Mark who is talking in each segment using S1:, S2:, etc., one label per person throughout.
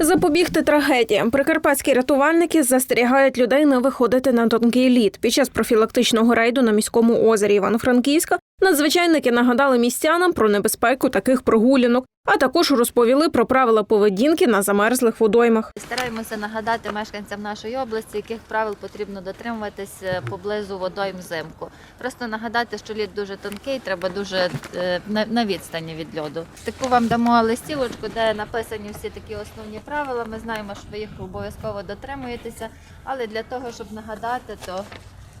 S1: Запобігти трагедіям. Прикарпатські рятувальники застерігають людей не виходити на тонкий лід. Під час профілактичного рейду на міському озері Івано-Франківська надзвичайники нагадали містянам про небезпеку таких прогулянок, а також розповіли про правила поведінки на замерзлих водоймах.
S2: Стараємося нагадати мешканцям нашої області, яких правил потрібно дотримуватись е, поблизу водойм взимку. Просто нагадати, що лід дуже тонкий, треба дуже е, на- на відстані від льоду. Таку вам дамо листівочку, де написані всі такі основні правила. Ми знаємо, що ви їх обов'язково дотримуєтеся, але для того, щоб нагадати, то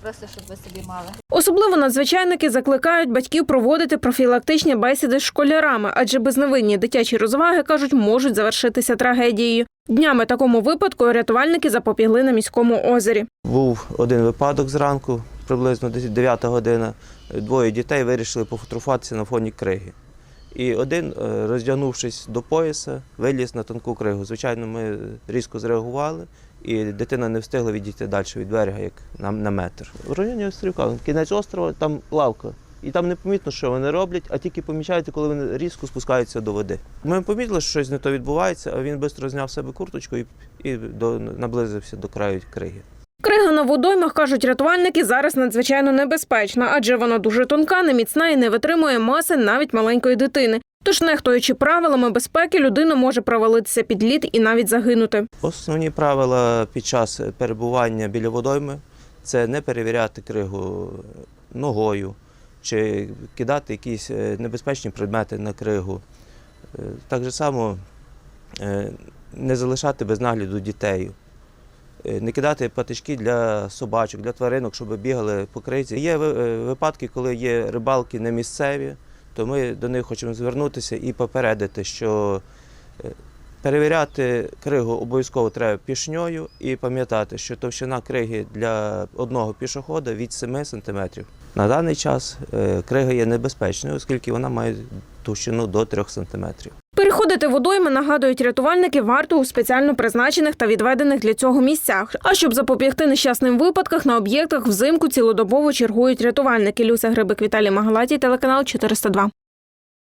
S2: просто щоб ви собі мали.
S1: Особливо надзвичайники закликають батьків проводити профілактичні бесіди з школярами, адже безневинні дитячі розваги кажуть, можуть завершитися трагедією. Днями такому випадку рятувальники запобігли на міському озері.
S3: Був один випадок зранку, приблизно десь 9 година. Двоє дітей вирішили пофотографуватися на фоні криги. І один, е, роздягнувшись до пояса, виліз на тонку кригу. Звичайно, ми різко зреагували, і дитина не встигла відійти далі від берега, як на, на метр. В районі острівка, кінець острова, там лавка. І там не помітно, що вони роблять, а тільки помічаєте, коли вони різко спускаються до води. Ми помітили, що щось не то відбувається, а він швидко зняв себе курточку і, і до, наблизився до краю криги.
S1: Крига на водоймах, кажуть рятувальники, зараз надзвичайно небезпечна, адже вона дуже тонка, неміцна і не витримує маси навіть маленької дитини. Тож, нехтуючи правилами безпеки, людина може провалитися під лід і навіть загинути.
S3: Основні правила під час перебування біля водойми це не перевіряти кригу ногою чи кидати якісь е, небезпечні предмети на кригу. Е, Так само е, не залишати без нагляду дітей. Е, Не кидати патички для собачок, для тваринок, щоб бігали по кризі. Є е, випадки, коли є рибалки не місцеві, то ми до них хочемо звернутися і попередити, що е, Перевіряти кригу обов'язково треба пішньою і пам'ятати, що товщина криги для одного пішохода від 7 см. На даний час крига є небезпечною, оскільки вона має товщину до 3 см.
S1: Переходити водойми, нагадують рятувальники, варто у спеціально призначених та відведених для цього місцях. А щоб запобігти нещасним випадках, на об'єктах взимку цілодобово чергують рятувальники. Люся Грибик, Віталій Магалатій, телеканал 402.